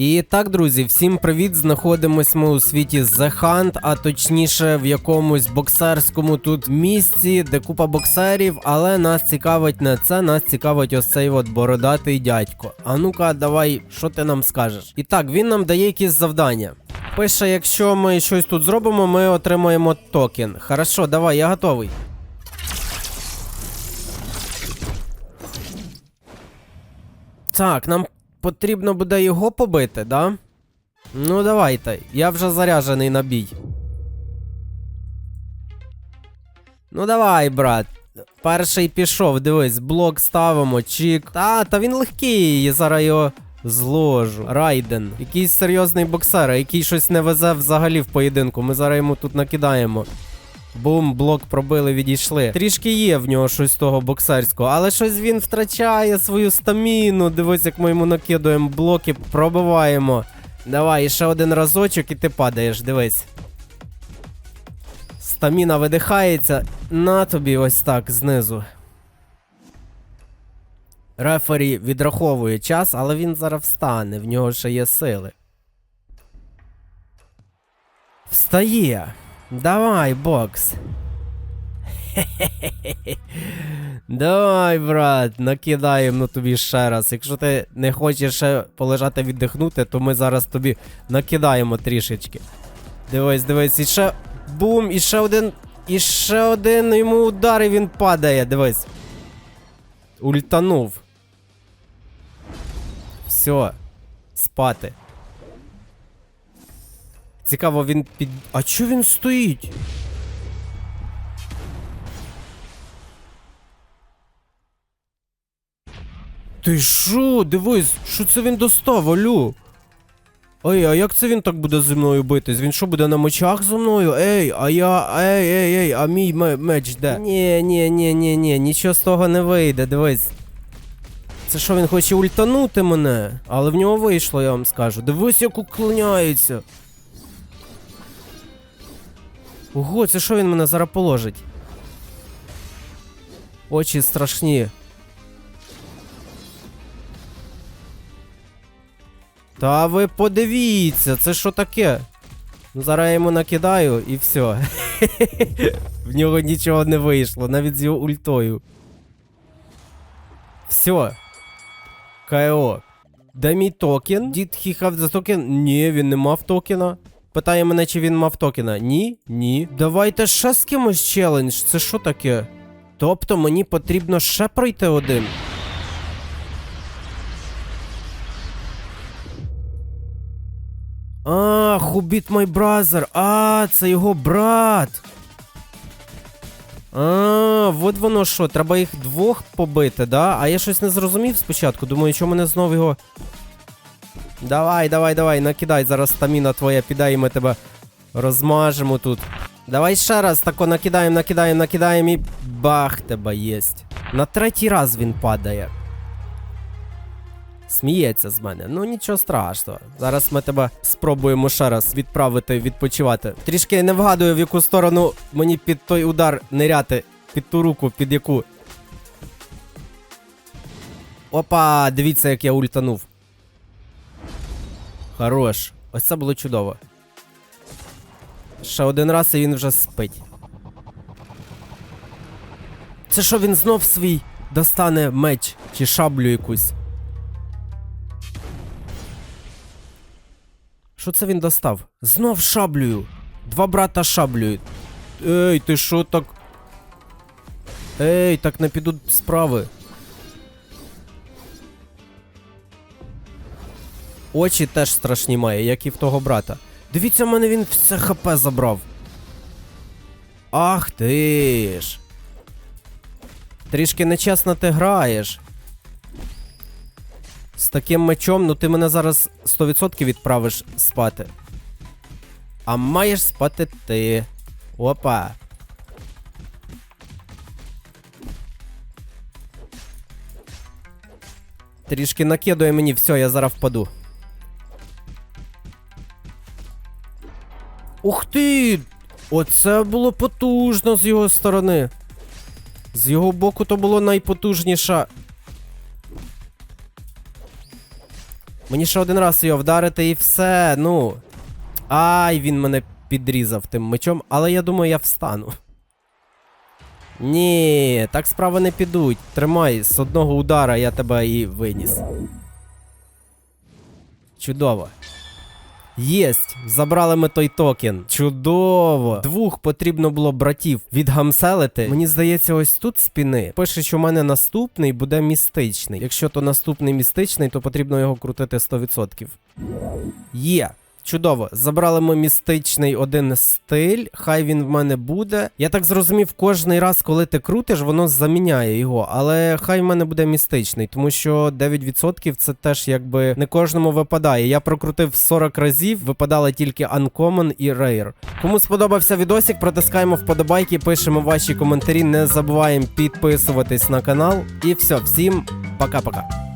І так, друзі, всім привіт! Знаходимось ми у світі The Hunt, а точніше в якомусь боксерському тут місці, де купа боксерів, але нас цікавить не це, нас цікавить ось цей от бородатий дядько. А ну-ка, давай, що ти нам скажеш? І так, він нам дає якісь завдання. Пише, якщо ми щось тут зробимо, ми отримаємо токен. Хорошо, давай, я готовий. Так, нам потрібно буде його побити, да? Ну, давайте. Я вже заряджений на бій. Ну давай, брат. Перший пішов, дивись, блок ставимо, чік. Та, та він легкий, я зараз його зложу. Райден. Якийсь серйозний боксер, який щось не везе взагалі в поєдинку. Ми зараз йому тут накидаємо. Бум, блок пробили, відійшли. Трішки є в нього щось того боксерського, але щось він втрачає свою стаміну. Дивись, як ми йому накидуємо блоки, пробиваємо. Давай, ще один разочок і ти падаєш, дивись. Стаміна видихається. На тобі ось так знизу. Рефері відраховує час, але він зараз встане, в нього ще є сили. Встає. Давай, бокс. Давай, брат, накидаємо тобі ще раз. Якщо ти не хочеш ще полежати віддихнути, то ми зараз тобі накидаємо трішечки. Дивись, дивись, і ще бум, і ще один. І ще один йому удар, і він падає, дивись. Ультанув. Все. Спати. Цікаво, він під. А чо він стоїть? Ти що? Дивись, що це він достав, алю? Ой, а як це він так буде зі мною битись? Він що буде на мечах зі мною? Ей, а я. Ей, ей, ей, а мій меч де? Ні, ні, ні, ні, ні, нічого з того не вийде, дивись. Це що він хоче ультанути мене? Але в нього вийшло, я вам скажу. Дивись, як уклоняється. Ого, це що він мене зараз положить? Очі страшні. Та ви подивіться, це що таке? Ну, зараз я йому накидаю і все. В нього нічого не вийшло, навіть з його ультою. Все. КО. Де мій токен? He have the token? Ні, він не мав токена. Питає мене, чи він мав токена. Ні, ні. Давайте ще з кимось челендж. Це що таке? Тобто мені потрібно ще пройти один. А, Хубіт май бразер. А, це його брат. А, от воно що, треба їх двох побити, да? А я щось не зрозумів спочатку. Думаю, що мене знов його. Давай, давай, давай, накидай, зараз стаміна твоя піде, і ми тебе розмажемо тут. Давай ще раз тако накидаємо, накидаємо, накидаємо і бах, тебе єсть. На третій раз він падає. Сміється з мене. Ну нічого страшного. Зараз ми тебе спробуємо ще раз відправити відпочивати. Трішки не вгадую, в яку сторону мені під той удар ниряти, під ту руку, під яку. Опа, дивіться, як я ультанув. Хорош. Ось це було чудово. Ще один раз і він вже спить. Це що він знов свій достане меч чи шаблю якусь? Що це він достав? Знов шаблею. Два брата шаблею. Ей, ти що так? Ей, так не підуть справи. Очі теж страшні має, як і в того брата. Дивіться, в мене він все ХП забрав. Ах ти ж. Трішки нечесно ти граєш. З таким мечом, ну ти мене зараз 100% відправиш спати. А маєш спати ти. Опа. Трішки накидує мені, все, я зараз впаду. Ух ти! Оце було потужно з його сторони. З його боку то було найпотужніша Мені ще один раз його вдарити і все. Ну. Ай, він мене підрізав тим мечом, але я думаю, я встану. Ні, так справи не підуть. Тримай, з одного удара я тебе і виніс. Чудово. Єсть, забрали ми той токен. Чудово. Двох потрібно було братів відгамселити. Мені здається, ось тут спіни. Пише, що в мене наступний буде містичний. Якщо то наступний містичний, то потрібно його крутити 100%. Є. Чудово, забрали ми містичний один стиль, хай він в мене буде. Я так зрозумів, кожний раз, коли ти крутиш, воно заміняє його, але хай в мене буде містичний, тому що 9% це теж якби не кожному випадає. Я прокрутив 40 разів, випадали тільки Uncommon і Rare. Кому сподобався відосик, протискаємо вподобайки, пишемо ваші коментарі, не забуваємо підписуватись на канал. І все, всім пока-пока.